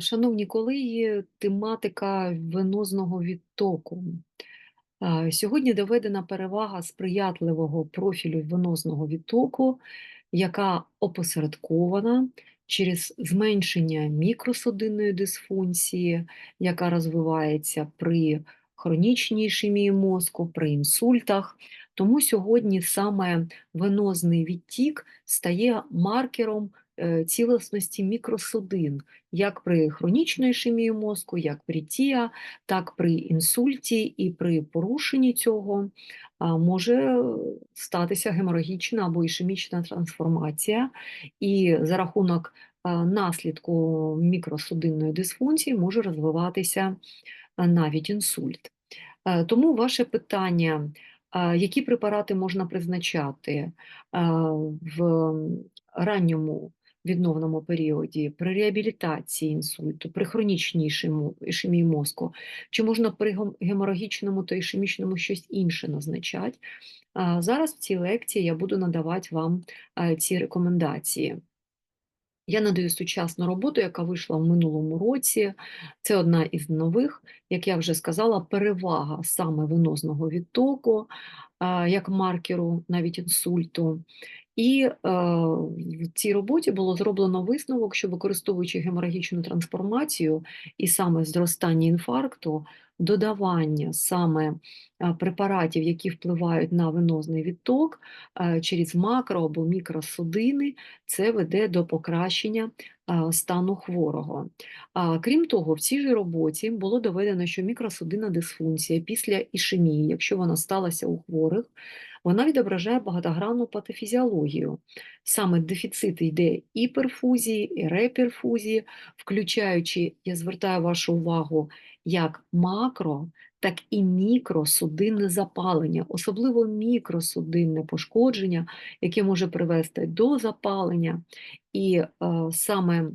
Шановні колеги, тематика венозного відтоку. Сьогодні доведена перевага сприятливого профілю венозного відтоку, яка опосередкована через зменшення мікросудинної дисфункції, яка розвивається при хронічній ішемії мозку, при інсультах. Тому сьогодні саме венозний відтік стає маркером цілісності мікросудин, як при хронічній ішемії мозку, як при ТІА, так при інсульті і при порушенні цього може статися геморагічна або ішемічна трансформація, і за рахунок наслідку мікросудинної дисфункції може розвиватися навіть інсульт. Е, Тому ваше питання, які препарати можна призначати в ранньому відновному періоді, при реабілітації інсульту, при хронічній ішемії мозку, чи можна при гем- геморагічному та ішемічному щось інше назначати? Зараз в цій лекції я буду надавати вам е, ці рекомендації. Я надаю сучасну роботу, яка вийшла в минулому році. Це одна із нових, як я вже сказала, перевага саме венозного відтоку, як маркеру навіть інсульту. І е, в цій роботі було зроблено висновок, що використовуючи геморагічну трансформацію і саме зростання інфаркту, додавання саме е, препаратів, які впливають на венозний відток е, через макро або мікросудини, це веде до покращення е, стану хворого. Крім того, в цій же роботі було доведено, що мікросудинна дисфункція після ішемії, якщо вона сталася у хворих, вона відображає багатогранну патофізіологію. Саме дефіцит йде і перфузії, і реперфузії, включаючи, я звертаю вашу увагу, як макро, так і мікросудинне запалення, особливо мікросудинне пошкодження, яке може привести до запалення. І е, саме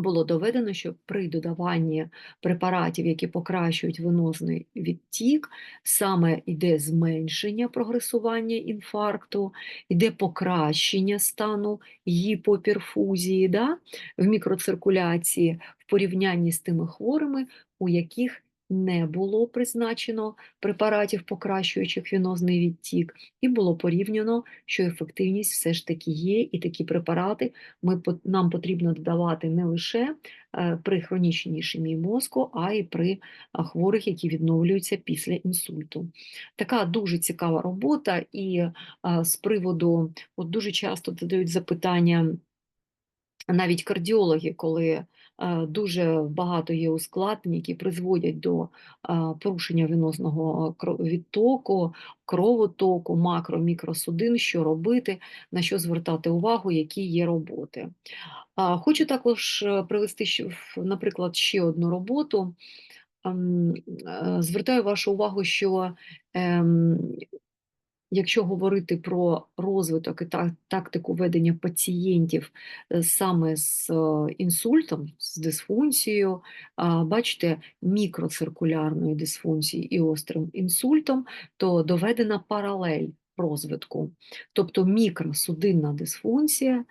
було доведено, що при додаванні препаратів, які покращують венозний відтік, саме йде зменшення прогресування інфаркту, йде покращення стану гіпоперфузії да, в мікроциркуляції в порівнянні з тими хворими, у яких не було призначено препаратів, покращуючих венозний відтік, і було порівняно, що ефективність все ж таки є, і такі препарати ми, нам потрібно додавати не лише е, при хронічній ішемії мозку, а й при хворих, які відновлюються після інсульту. Така дуже цікава робота, і з приводу, от дуже часто задають запитання навіть кардіологи, коли е, дуже багато є ускладнень, які призводять до е, порушення венозного відтоку, кровотоку, макро, мікросудин, що робити, на що звертати увагу, які є роботи. Хочу також е, привести, наприклад, ще одну роботу. Ем, е, Звертаю вашу увагу, що ем, Якщо говорити про розвиток і та- тактику ведення пацієнтів е, саме з е, інсультом, з дисфункцією, бачите, мікроциркулярної дисфункції і острим інсультом, то доведена паралель розвитку. Тобто мікросудинна дисфункція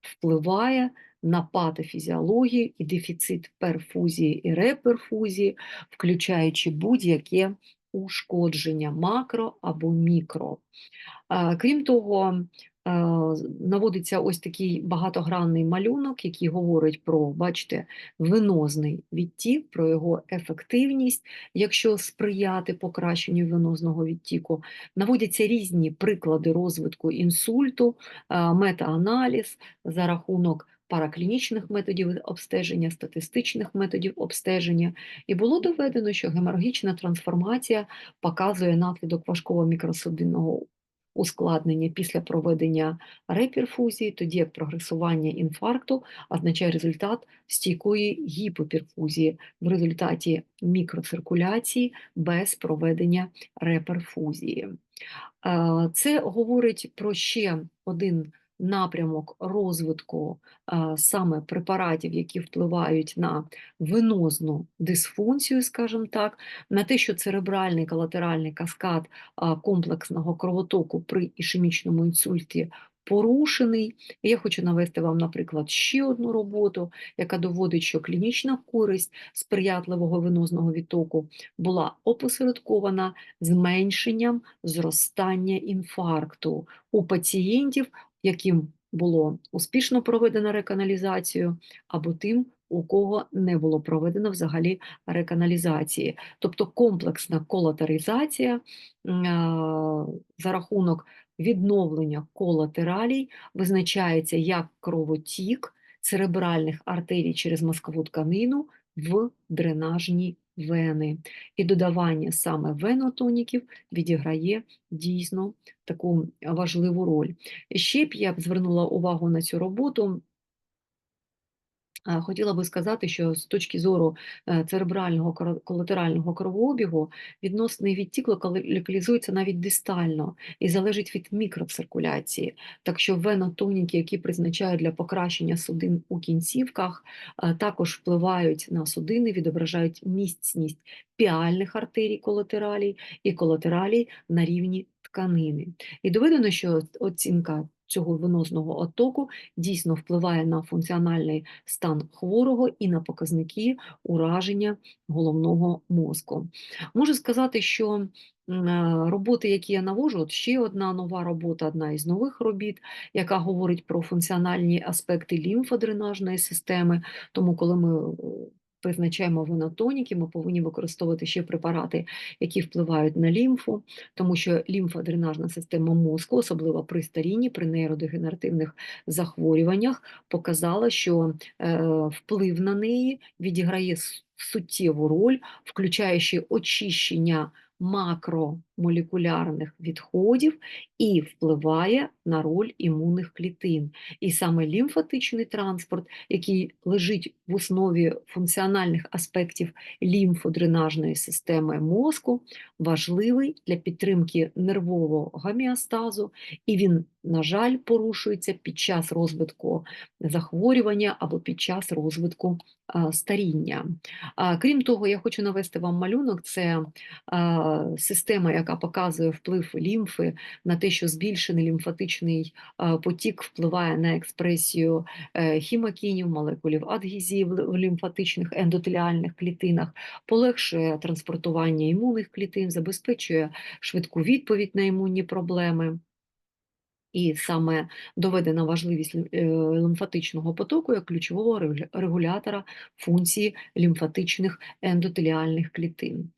впливає на патофізіологію і дефіцит перфузії і реперфузії, включаючи будь-яке ушкодження макро або мікро. Крім того, наводиться ось такий багатогранний малюнок, який говорить про, бачите, венозний відтік, про його ефективність, якщо сприяти покращенню венозного відтіку. Наводяться різні приклади розвитку інсульту, метааналіз за рахунок параклінічних методів обстеження, статистичних методів обстеження, і було доведено, що геморагічна трансформація показує наслідок важкого мікросудинного ускладнення після проведення реперфузії, тоді як прогресування інфаркту означає результат стійкої гіпоперфузії в результаті мікроциркуляції без проведення реперфузії. Е, Це говорить про ще один напрямок розвитку е, саме препаратів, які впливають на венозну дисфункцію, скажімо так, на те, що церебральний колатеральний каскад а, комплексного кровотоку при ішемічному інсульті порушений. Я хочу навести вам, наприклад, ще одну роботу, яка доводить, що клінічна користь сприятливого венозного відтоку була опосередкована зменшенням зростання інфаркту у пацієнтів, яким було успішно проведено реканалізацію, або тим, у кого не було проведено взагалі реканалізації. Тобто комплексна колатеризація за рахунок відновлення колатералій визначається як кровотік церебральних артерій через мозкову тканину в дренажні вени. І додавання саме венотоніків відіграє дійсно таку важливу роль. Ще б я б звернула увагу на цю роботу. Хотіла би сказати, що з точки зору е, церебрального колатерального кровообігу відносний відтік локалізується навіть дистально і залежить від мікроциркуляції. Так що венотоніки, які призначають для покращення судин у кінцівках, е, також впливають на судини, відображають міцність піальних артерій колатералій і колатералій на рівні тканини. І доведено, що оцінка цього венозного оттоку дійсно впливає на функціональний стан хворого і на показники ураження головного мозку. Можу сказати, що е, Роботи, які я навожу, от ще одна нова робота, одна із нових робіт, яка говорить про функціональні аспекти лімфодренажної системи. Тому, коли ми призначаємо венотоніки, ми повинні використовувати ще препарати, які впливають на лімфу, тому що лімфодренажна система мозку, особливо при старінні, при нейродегенеративних захворюваннях, показала, що е, вплив на неї відіграє суттєву роль, включаючи очищення макромолекулярних відходів і впливає на роль імунних клітин. І саме лімфатичний транспорт, який лежить в основі функціональних аспектів лімфодренажної системи мозку, важливий для підтримки нервового гомеостазу, і він, на жаль, порушується під час розвитку захворювання або під час розвитку старіння. Крім того, я хочу навести вам малюнок: це система, яка показує вплив лімфи на те, що збільшений лімфатичний потік впливає на експресію е, хімокінів, молекулів адгезії в лімфатичних ендотеліальних клітинах, полегшує транспортування імунних клітин, забезпечує швидку відповідь на імунні проблеми. І саме доведена важливість е, лімфатичного потоку як ключового регулятора функції лімфатичних ендотеліальних клітин.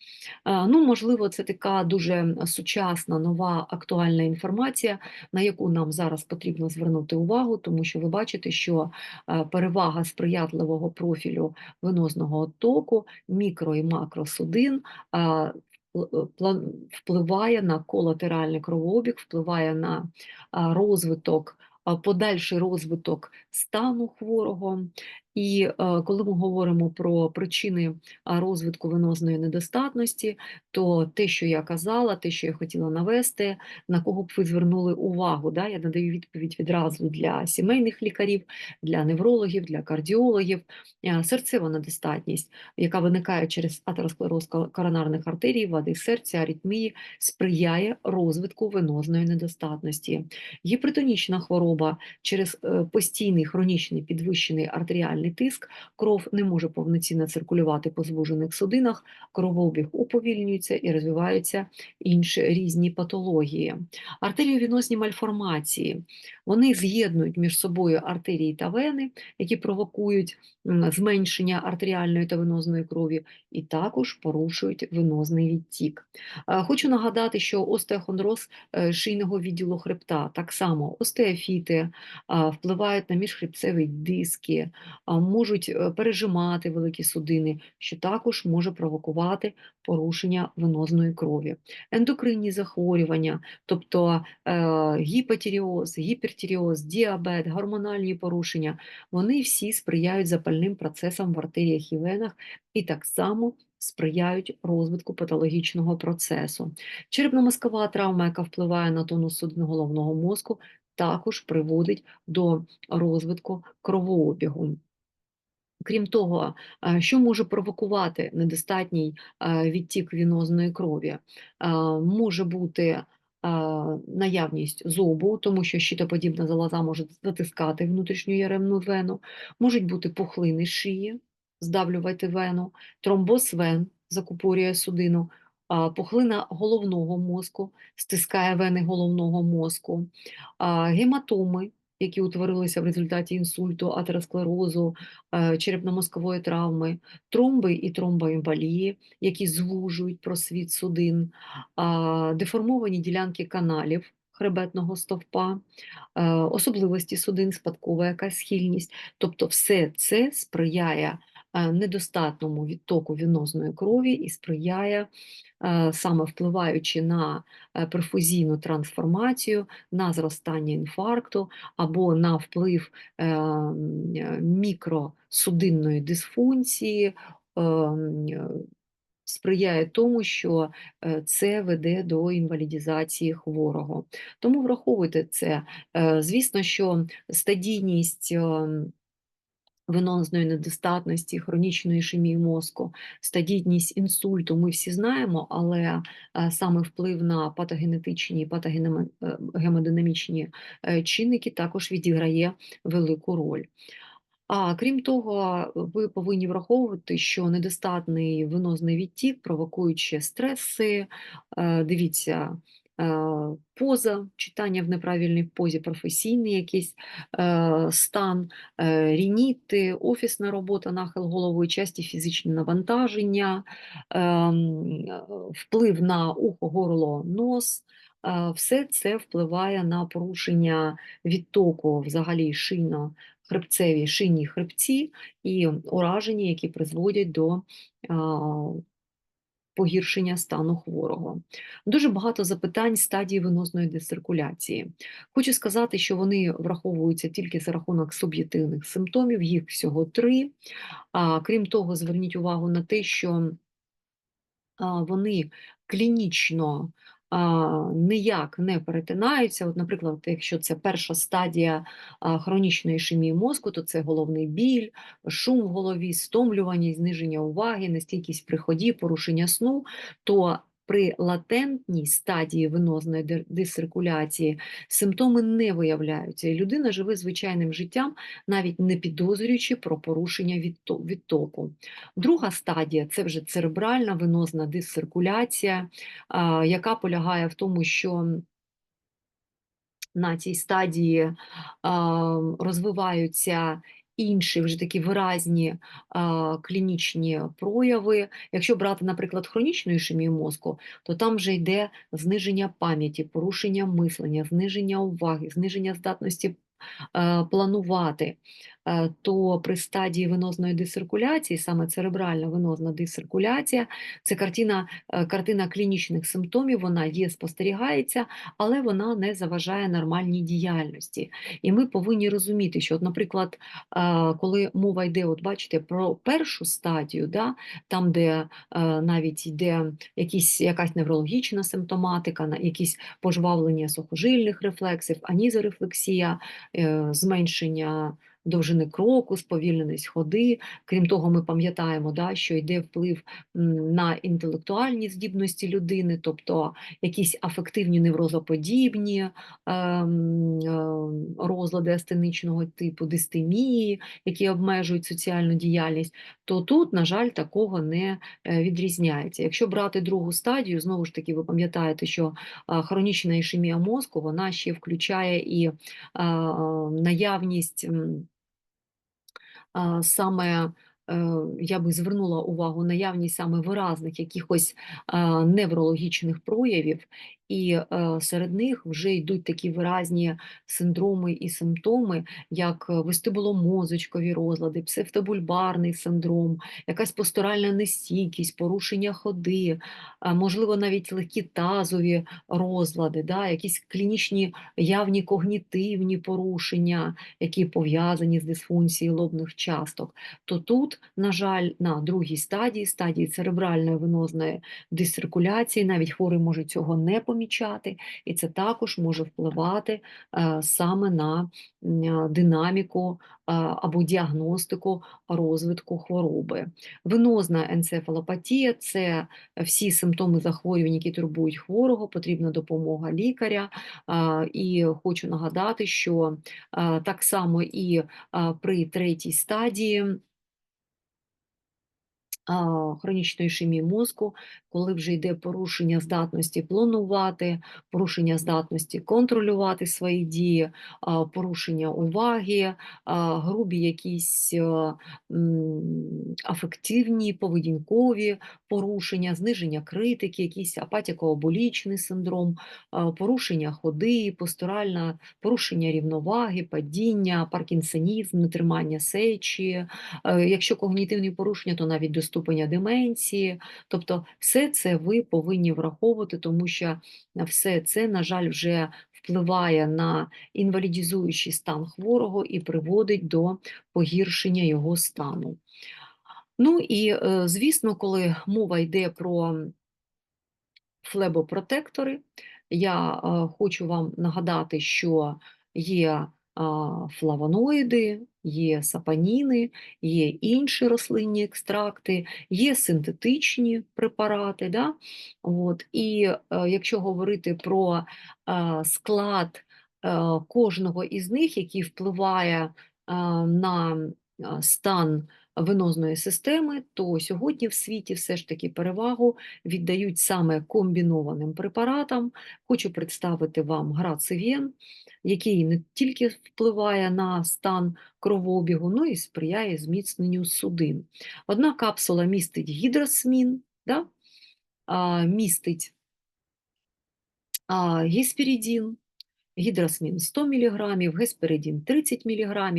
Ну, Можливо, це така дуже сучасна, нова актуальна інформація, на яку нам зараз потрібно звернути увагу, тому що ви бачите, що е, перевага сприятливого профілю венозного току, мікро і макросудин Е, впливає на колатеральний кровообіг, впливає на розвиток, подальший розвиток стану хворого, і е, коли ми говоримо про причини розвитку венозної недостатності, то те, що я казала, те, що я хотіла навести, на кого б ви звернули увагу, да? я надаю відповідь відразу для сімейних лікарів, для неврологів, для кардіологів, е, серцева недостатність, яка виникає через атеросклероз коронарних артерій, вади серця, аритмії, сприяє розвитку венозної недостатності. Гіпертонічна хвороба через е, постійний хронічний підвищений артеріальний артеріальний тиск, кров не може повноцінно циркулювати по звужених судинах, кровообіг уповільнюється і розвиваються інші різні патології. Артеріовіносні мальформації вони з'єднують між собою артерії та вени, які провокують зменшення артеріальної та венозної крові, і також порушують венозний відтік. Хочу нагадати, що остеохондроз е, шийного відділу хребта, так само остеофіти впливають на міжхребцеві диски, можуть е, пережимати великі судини, що також може провокувати порушення венозної крові, ендокринні захворювання, тобто е, гіпотіріоз, гіпертіріоз, діабет, гормональні порушення, вони всі сприяють запальним процесам в артеріях і венах і так само сприяють розвитку патологічного процесу. Черепно-мозкова травма, яка впливає на тонус судин головного мозку, також приводить до розвитку кровообігу. Крім того, що може провокувати недостатній відтік вінозної крові? Може бути наявність зобу, тому що щитоподібна залоза може затискати внутрішню яремну вену, можуть бути пухлини шиї, здавлювати вену, тромбоз вен закупорює судину, пухлина головного мозку стискає вени головного мозку, гематоми, які утворилися в результаті інсульту, атеросклерозу, е, черепно-мозкової травми, тромби і тромбоемболії, які звужують просвіт судин, деформовані ділянки каналів хребетного стовпа, е, особливості судин, спадкова якась схильність. Тобто все це сприяє недостатньому відтоку венозної крові і сприяє е, саме впливаючи на е, перфузійну трансформацію, на зростання інфаркту або на вплив е, е, мікросудинної дисфункції. е, е, Сприяє тому, що е, це веде до інвалідізації хворого. Тому враховуйте це. Е, Звісно, що стадійність ем, венозної недостатності, хронічної ішемії мозку, стадійність інсульту ми всі знаємо, але е, саме вплив на патогенетичні і патогемодинамічні е, чинники також відіграє велику роль. А крім того, ви повинні враховувати, що недостатний венозний відтік, провокуючи стреси, е, дивіться, е, поза, читання в неправильній позі, професійний якийсь е, стан, е, рініти, офісна робота, нахил головою, часті фізичні навантаження, е, вплив на ухо, горло, нос. Е, Все це впливає на порушення відтоку взагалі шийно хребцеві шийні хребці і ураження, які призводять до а, погіршення стану хворого. Дуже багато запитань стадії венозної дециркуляції. Хочу сказати, що вони враховуються тільки за рахунок суб'єктивних симптомів, їх всього три. А, крім того, зверніть увагу на те, що вони клінічно ніяк не перетинаються. От, наприклад, якщо це перша стадія хронічної ішемії мозку, то це головний біль, шум в голові, стомлювання, зниження уваги, нестійкість при ході, порушення сну, то при латентній стадії венозної дисциркуляції симптоми не виявляються, і людина живе звичайним життям, навіть не підозрюючи про порушення відтоку. Друга стадія це вже церебральна венозна дисциркуляція, яка полягає в тому, що на цій стадії розвиваються інші вже такі виразні а, клінічні прояви. Якщо брати, наприклад, хронічну ішемію мозку, то там вже йде зниження пам'яті, порушення мислення, зниження уваги, зниження здатності планувати, то при стадії венозної дисциркуляції, саме церебральна венозна дисциркуляція, це картина, е, картина клінічних симптомів, вона є, спостерігається, але вона не заважає нормальній діяльності. І ми повинні розуміти, що, наприклад, е, коли мова йде, от бачите, про першу стадію, да, там, де е, навіть йде якісь, якась неврологічна симптоматика, якісь пожвавлення сухожильних рефлексів, анізорефлексія, е, зменшення довжини кроку, сповільненість ходи. Крім того, ми пам'ятаємо, да, що йде вплив на інтелектуальні здібності людини, тобто якісь афективні неврозоподібні ем, ем, розлади астеничного типу, дистемії, які обмежують соціальну діяльність, то тут, на жаль, такого не е, відрізняється. Якщо брати другу стадію, знову ж таки, ви пам'ятаєте, що хронічна ішемія мозку вона ще включає і а, наявність. Саме е, я би звернула увагу наявність саме виразних якихось неврологічних проявів, і е, серед них вже йдуть такі виразні синдроми і симптоми, як вестибуломозочкові розлади, псевдобульбарний синдром, якась постуральна нестійкість, порушення ходи, а, можливо, навіть легкі тазові розлади, да, якісь клінічні явні когнітивні порушення, які пов'язані з дисфункцією лобних часток, то тут, на жаль, на другій стадії, стадії церебральної венозної дисциркуляції, навіть хворий може цього не помічати, помічати, і це також може впливати е, саме на е, динаміку е, або діагностику розвитку хвороби. Венозна енцефалопатія це всі симптоми захворювань, які турбують хворого, потрібна допомога лікаря. І хочу нагадати, що так само і при третій стадії хронічної ішемії мозку, коли вже йде порушення здатності планувати, порушення здатності контролювати свої дії, порушення уваги, грубі якісь афективні, поведінкові порушення, зниження критики, якийсь апатіко-оболічний синдром, порушення ходи, постуральна, порушення рівноваги, падіння, паркінсонізм, нетримання сечі. Е, Якщо когнітивні порушення, то навіть до ступеня деменції. Тобто, все це ви повинні враховувати, тому що все це, на жаль, вже впливає на інвалідізуючий стан хворого і приводить до погіршення його стану. Ну і, е, звісно, коли мова йде про флебопротектори, я е, хочу вам нагадати, що є флавоноїди, є сапоніни, є інші рослинні екстракти, є синтетичні препарати. Да? От, і е, якщо говорити про е, склад е, кожного із них, який впливає на стан венозної системи, то сьогодні в світі все ж таки перевагу віддають саме комбінованим препаратам. Хочу представити вам грацивен, який не тільки впливає на стан кровообігу, ну і сприяє зміцненню судин. Одна капсула містить гідросмін, да? містить а, гесперидін, гідросмін 100 мг, гесперидін 30 мг,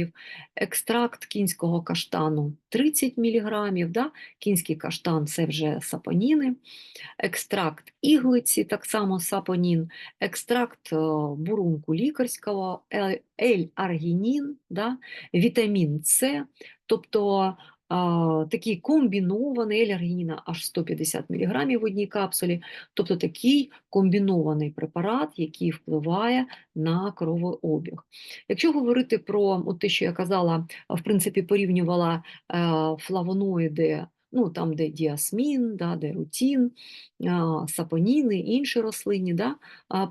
екстракт кінського каштану 30 мг, да? кінський каштан це вже сапоніни, екстракт іглиці, так само сапонін, екстракт е, бурунку лікарського, е- L-аргінін, да? вітамін С, тобто такий комбінований елергініна аж 150 мг в одній капсулі, тобто такий комбінований препарат, який впливає на кровообіг. Якщо говорити про те, що я казала, в принципі, порівнювала е, флавоноїди, ну там, де діасмін, да, де рутін, сапоніни, інші рослинні да,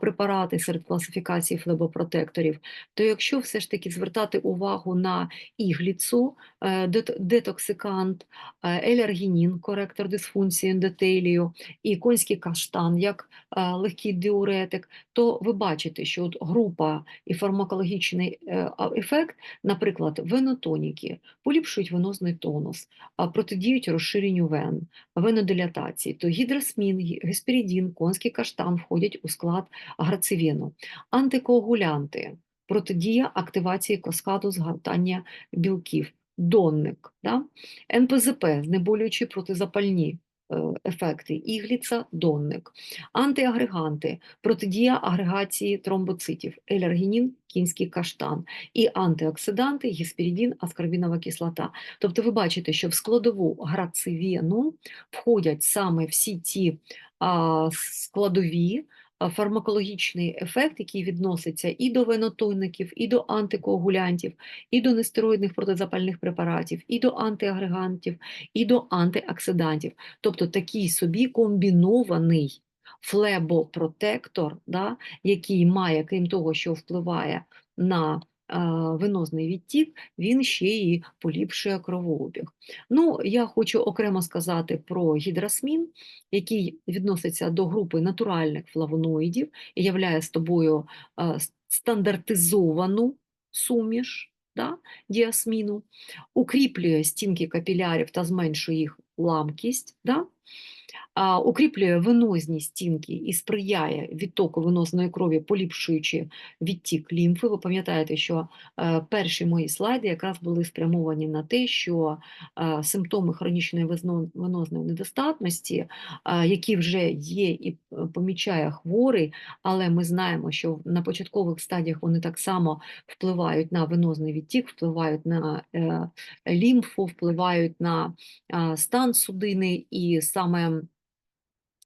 препарати серед класифікації флебопротекторів, то якщо все ж таки звертати увагу на ігліцу, е, детоксикант, е, елергінін, коректор дисфункції ендотелію, і конський каштан як е, легкий диуретик, то ви бачите, що от група і фармакологічний ефект, наприклад, венотоніки, поліпшують венозний тонус, протидіють розширенню вен, венодилатації, то гідросмін, гі- конський каштан входять у склад грацивіну. Антикоагулянти, протидія активації каскаду згортання білків, донник, да? НПЗП, знеболюючі протизапальні ефекти, ігліца, донник, антиагреганти, протидія агрегації тромбоцитів, елергінін, кінський каштан, і антиоксиданти, гісперідін, аскорбінова кислота. Тобто ви бачите, що в складову грацивіну входять саме всі ті складові, фармакологічний ефект, який відноситься і до венотонників, і до антикоагулянтів, і до нестероїдних протизапальних препаратів, і до антиагрегантів, і до антиоксидантів. Тобто такий собі комбінований флебопротектор, да, який має, крім того, що впливає на е, венозний відтік, він ще і поліпшує кровообіг. Ну, я хочу окремо сказати про гідросмін, який відноситься до групи натуральних флавоноїдів і являє з тобою стандартизовану суміш да, діасміну, укріплює стінки капілярів та зменшує їх ламкість. Да? Укріплює венозні стінки і сприяє відтоку венозної крові, поліпшуючи відтік лімфи. Ви пам'ятаєте, що е, перші мої слайди якраз були спрямовані на те, що е, симптоми хронічної венозної недостатності, е, які вже є і помічає хворий, але ми знаємо, що на початкових стадіях вони так само впливають на венозний відтік, впливають на лімфу, впливають на стан судини, і саме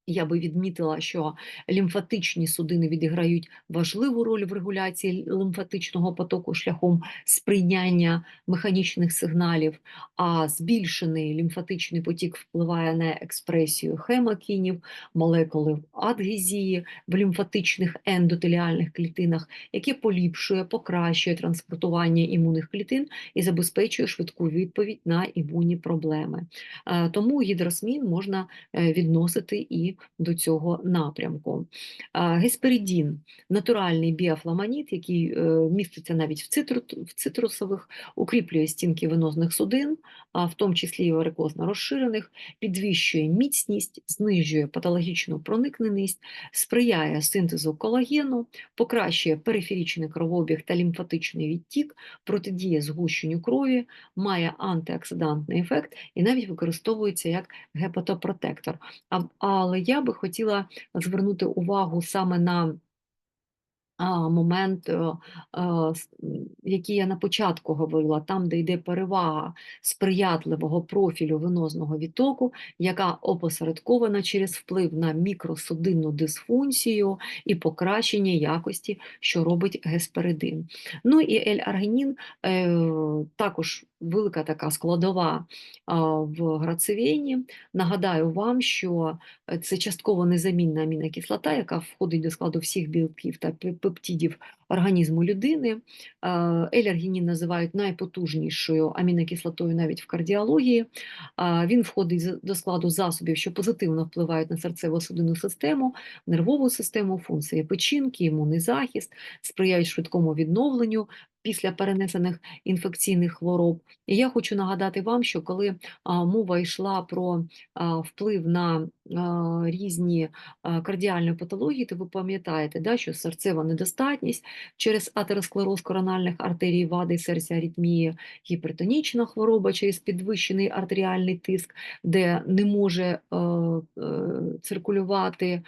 Я би відмітила, що лімфатичні судини відіграють важливу роль в регуляції лимфатичного потоку шляхом сприйняння механічних сигналів, а збільшений лімфатичний потік впливає на експресію хемокінів, молекули адгезії в лімфатичних ендотеліальних клітинах, яке поліпшує, покращує транспортування імунних клітин і забезпечує швидку відповідь на імунні проблеми. Е, Тому гідросмін можна е, відносити і до цього напрямку. Гесперидін натуральний біофламанід, який е, міститься навіть в, цитру, в цитрусових, укріплює стінки венозних судин, а в тому числі і варикозно розширених, підвищує міцність, знижує патологічну проникненість, сприяє синтезу колагену, покращує периферічний кровообіг та лімфатичний відтік, протидіє згущенню крові, має антиоксидантний ефект і навіть використовується як гепатопротектор. Але я би хотіла звернути увагу саме на момент, е, е, який я на початку говорила, там, де йде перевага сприятливого профілю венозного відтоку, яка опосередкована через вплив на мікросудинну дисфункцію і покращення якості, що робить гесперидин. Ну і L-аргінін е, також велика така складова в грацевіні. Нагадаю вам, що це частково незамінна амінокислота, яка входить до складу всіх білків та пептидів організму людини. Елергінін називають найпотужнішою амінокислотою навіть в кардіології. Він входить до складу засобів, що позитивно впливають на серцево-судинну систему, нервову систему, функції печінки, імунний захист, сприяють швидкому відновленню, після перенесених інфекційних хвороб. І я хочу нагадати вам, що коли мова йшла про вплив на різні кардіальні патології, то ви пам'ятаєте, да, що серцева недостатність через атеросклероз корональних артерій, вади, серця, аритмії, гіпертонічна хвороба через підвищений артеріальний тиск, де не може е, циркулювати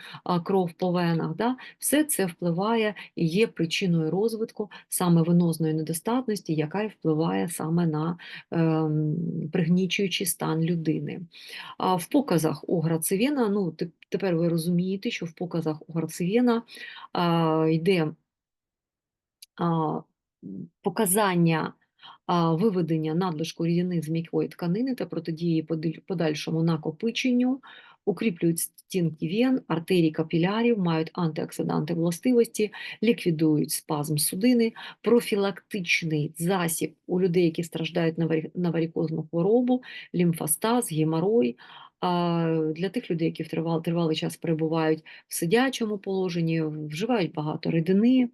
кров по венах. Да? Все це впливає і є причиною розвитку саме венозного венозної недостатності, яка і впливає саме на е, пригнічуючий стан людини. А в показах у Грацевєна, ну тепер ви розумієте, що в показах у Грацевєна йде показання виведення надлишку рідини з м'якої тканини та протидії подальшому накопиченню укріплюють стінки вен, артерій капілярів, мають антиоксиданти властивості, ліквідують спазм судини, профілактичний засіб у людей, які страждають на варікозну хворобу, лімфостаз, геморой, для тих людей, які тривалий, тривалий час перебувають в сидячому положенні, вживають багато рідини,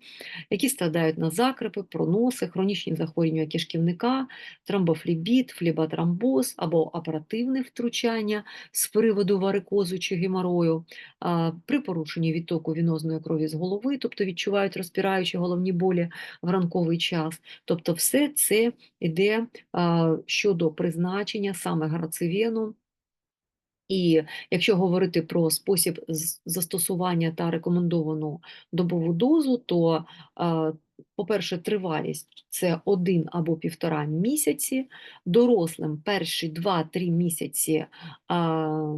які страдають на закрипи, проноси, хронічні захворювання кишківника, тромбофлібіт, фліботромбоз або оперативне втручання з приводу варикозу чи геморою, при порушенні відтоку вінозної крові з голови, тобто відчувають розпіраючі головні болі в ранковий час. Тобто, все це йде щодо призначення саме грацевену і якщо говорити про спосіб застосування та рекомендовану добову дозу, то, по-перше, тривалість це один або півтора місяці. Дорослим перші 2-3 місяці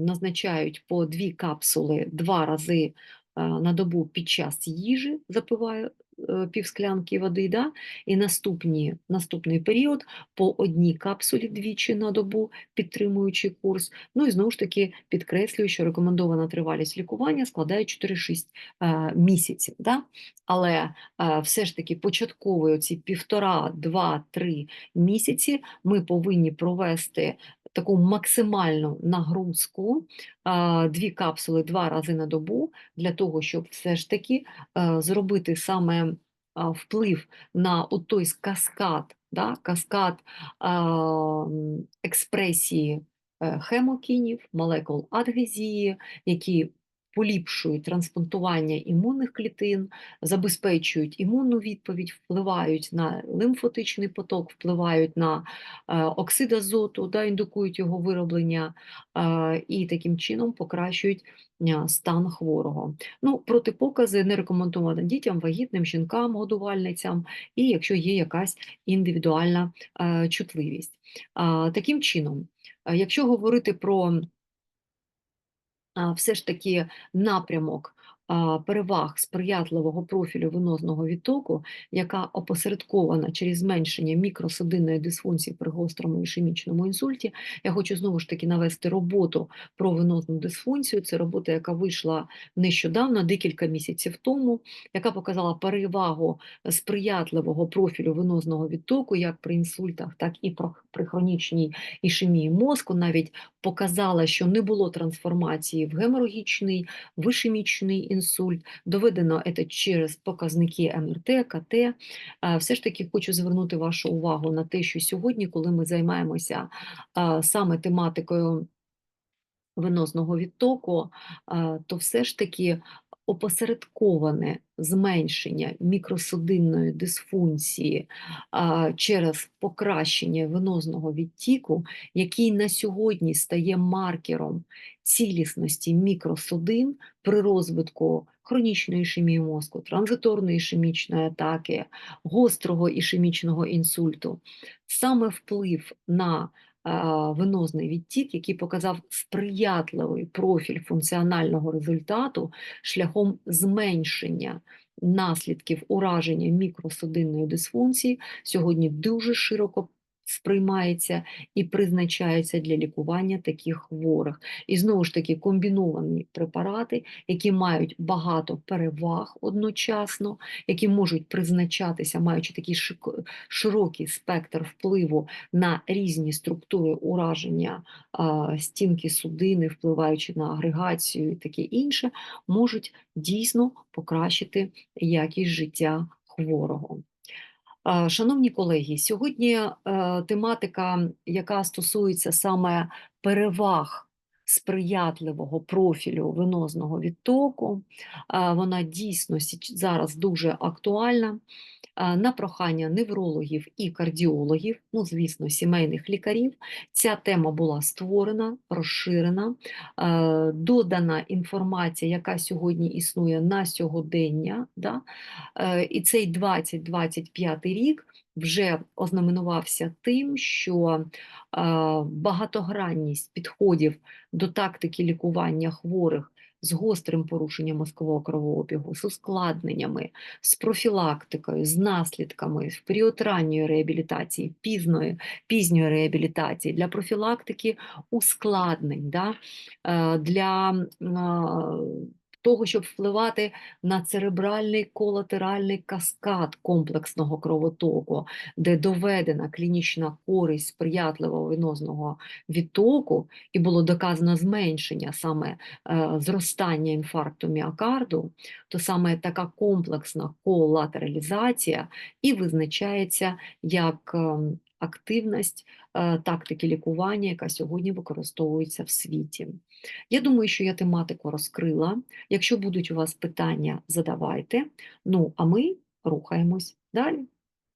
назначають по дві капсули два рази на добу під час їжі, запиваю Е, півсклянки води, да? і наступні, наступний період по одній капсулі двічі на добу, підтримуючи курс. Ну і знову ж таки підкреслюю, що рекомендована тривалість лікування складає 4-6 е, місяців. Да? Але е, все ж таки початкові оці півтора, два-три місяці ми повинні провести таку максимальну нагрузку, дві капсули два рази на добу, для того, щоб все ж таки е, зробити саме вплив на той каскад, да, каскад експресії е, хемокінів, молекул адгезії, які поліпшують трансплантування імунних клітин, забезпечують імунну відповідь, впливають на лимфотичний поток, впливають на е, оксид азоту, да, індукують його вироблення е, і таким чином покращують е, стан хворого. Ну, Протипокази не рекомендовано дітям, вагітним, жінкам, годувальницям, і якщо є якась індивідуальна чутливість. Таким чином, якщо говорити про все ж таки напрямок переваг сприятливого профілю венозного відтоку, яка опосередкована через зменшення мікросудинної дисфункції при гострому ішемічному інсульті. Я хочу знову ж таки навести роботу про венозну дисфункцію. Це робота, яка вийшла нещодавно, декілька місяців тому, яка показала перевагу сприятливого профілю венозного відтоку як при інсультах, так і при хронічній ішемії мозку. Навіть показала, що не було трансформації в геморагічний, в ішемічний інсульт. Доведено це через показники МРТ, КТ. Все ж таки хочу звернути вашу увагу на те, що сьогодні, коли ми займаємося саме тематикою венозного відтоку, то все ж таки опосередковане зменшення мікросудинної дисфункції а, через покращення венозного відтіку, який на сьогодні стає маркером цілісності мікросудин при розвитку хронічної ішемії мозку, транзиторної ішемічної атаки, гострого ішемічного інсульту, саме вплив на венозний відтік, який показав сприятливий профіль функціонального результату шляхом зменшення наслідків ураження мікросудинної дисфункції, сьогодні дуже широко сприймається і призначається для лікування таких хворих. І знову ж таки комбіновані препарати, які мають багато переваг одночасно, які можуть призначатися, маючи такий широкий спектр впливу на різні структури ураження стінки судини, впливаючи на агрегацію і таке інше, можуть дійсно покращити якість життя хворого. Шановні колеги, сьогодні е, тематика, яка стосується саме переваг сприятливого профілю венозного відтоку, вона дійсно зараз дуже актуальна на прохання неврологів і кардіологів, ну, звісно, сімейних лікарів. Ця тема була створена, розширена, додана інформація, яка сьогодні існує на сьогодення. Да? Е, і цей 2025 рік вже ознаменувався тим, що багатогранність підходів до тактики лікування хворих з гострим порушенням мозкового кровообігу, з ускладненнями, з профілактикою, з наслідками в період ранньої реабілітації, пізної, пізньої реабілітації, для профілактики ускладнень, да, е, для того, щоб впливати на церебральний колатеральний каскад комплексного кровотоку, де доведена клінічна користь сприятливого венозного відтоку, і було доказано зменшення саме е, зростання інфаркту міокарду, то саме така комплексна колатералізація і визначається як ем, активність е, тактики лікування, яка сьогодні використовується в світі. Я думаю, що я тематику розкрила. Якщо будуть у вас питання, задавайте. Ну, а ми рухаємось далі.